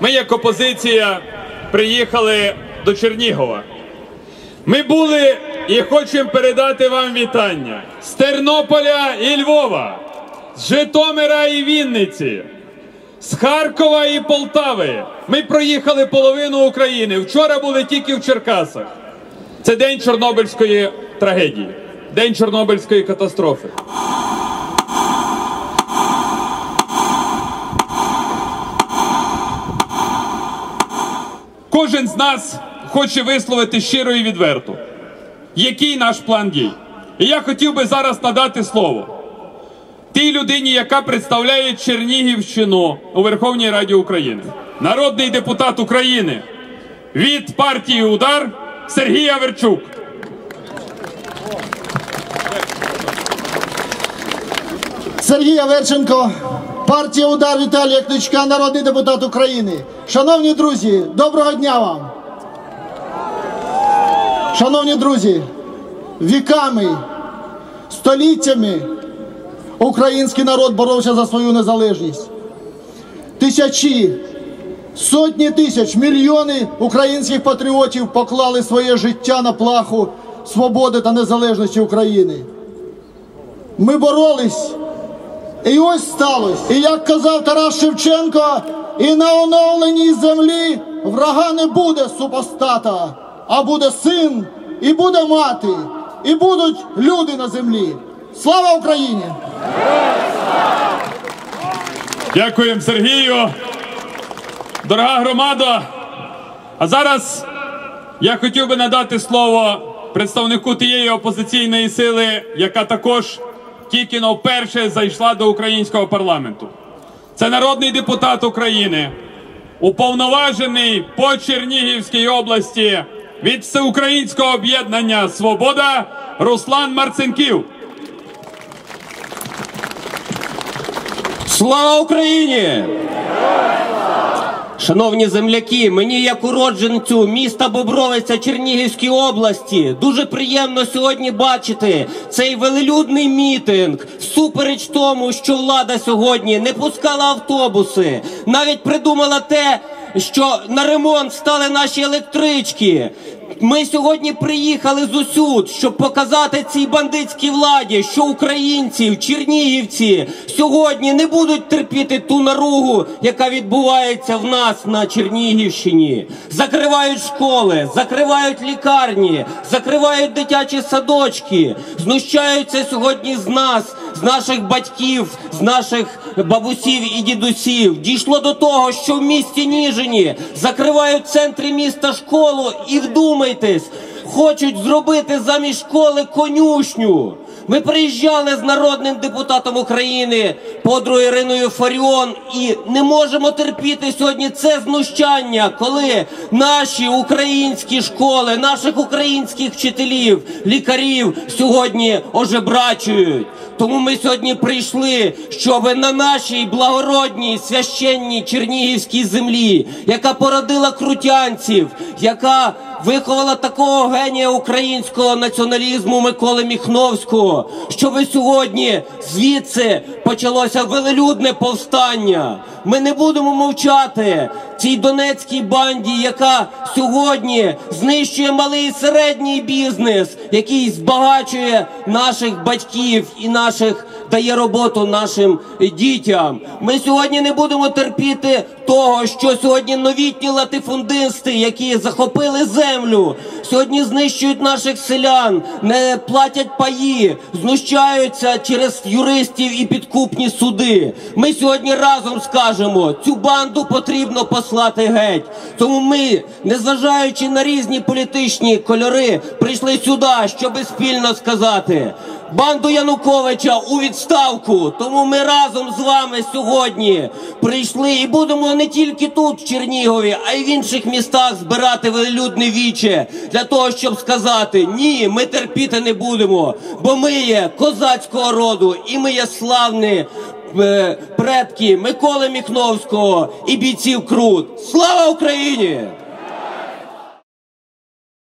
Ми, як опозиція, приїхали до Чернігова. Ми були і хочемо передати вам вітання з Тернополя і Львова, з Житомира і Вінниці, з Харкова і Полтави. Ми проїхали половину України. Вчора були тільки в Черкасах. Це день Чорнобильської трагедії, день Чорнобильської катастрофи. Кожен з нас хоче висловити щиро і відверто, який наш план дій. І я хотів би зараз надати слово тій людині, яка представляє Чернігівщину у Верховній Раді України, народний депутат України від партії Удар Сергій Аверчук. Сергій Аверченко, партія Удар Віталія Кличка, народний депутат України. Шановні друзі, доброго дня вам! Шановні друзі, віками, століттями український народ боровся за свою незалежність. Тисячі, сотні тисяч, мільйони українських патріотів поклали своє життя на плаху свободи та незалежності України. Ми боролись. І ось сталося. І як казав Тарас Шевченко, і на оновленій землі врага не буде супостата, а буде син, і буде мати, і будуть люди на землі. Слава Україні! Дякуємо Сергію. Дорога громада. А зараз я хотів би надати слово представнику тієї опозиційної сили, яка також тільки вперше зайшла до українського парламенту. Це народний депутат України, уповноважений по Чернігівській області від Всеукраїнського об'єднання Свобода Руслан Марцинків. Слава Україні! Шановні земляки, мені як уродженцю міста Бобровиця Чернігівської області дуже приємно сьогодні бачити цей велелюдний мітинг всупереч тому, що влада сьогодні не пускала автобуси, навіть придумала те, що на ремонт стали наші електрички. Ми сьогодні приїхали з усюд, щоб показати цій бандитській владі, що українці, чернігівці сьогодні не будуть терпіти ту наругу, яка відбувається в нас на Чернігівщині. Закривають школи, закривають лікарні, закривають дитячі садочки, знущаються сьогодні з нас, наших батьків, з наших бабусів і дідусів. Дійшло до того, що в місті Ніжині закривають в центрі міста школу і вдумайтесь, хочуть зробити замість школи конюшню. Ми приїжджали з народним депутатом України подругою Іриною Фаріон і не можемо терпіти сьогодні це знущання, коли наші українські школи, наших українських вчителів, лікарів сьогодні ожебрачують. Тому ми сьогодні прийшли, щоб на нашій благородній священній чернігівській землі, яка породила крутянців, яка виховала такого генія українського націоналізму Миколи Міхновського, щоб сьогодні звідси почалося велелюдне повстання. Ми не будемо мовчати цій донецькій банді, яка сьогодні знищує малий і середній бізнес, який збагачує наших батьків і наших дає роботу нашим дітям. Ми сьогодні не будемо терпіти того, що сьогодні новітні латифундисти, які захопили землю, сьогодні знищують наших селян, не платять паї, знущаються через юристів і підкупні суди. Ми сьогодні разом скажемо, цю банду потрібно послати геть. Тому ми, незважаючи на різні політичні кольори, прийшли сюди, щоби спільно сказати. Банду Януковича у відставку. Тому ми разом з вами сьогодні прийшли і будемо не тільки тут, в Чернігові, а й в інших містах збирати велелюдне віче для того, щоб сказати: ні, ми терпіти не будемо, бо ми є козацького роду і ми є славні е, предки Миколи Міхновського і бійців Крут. Слава Україні!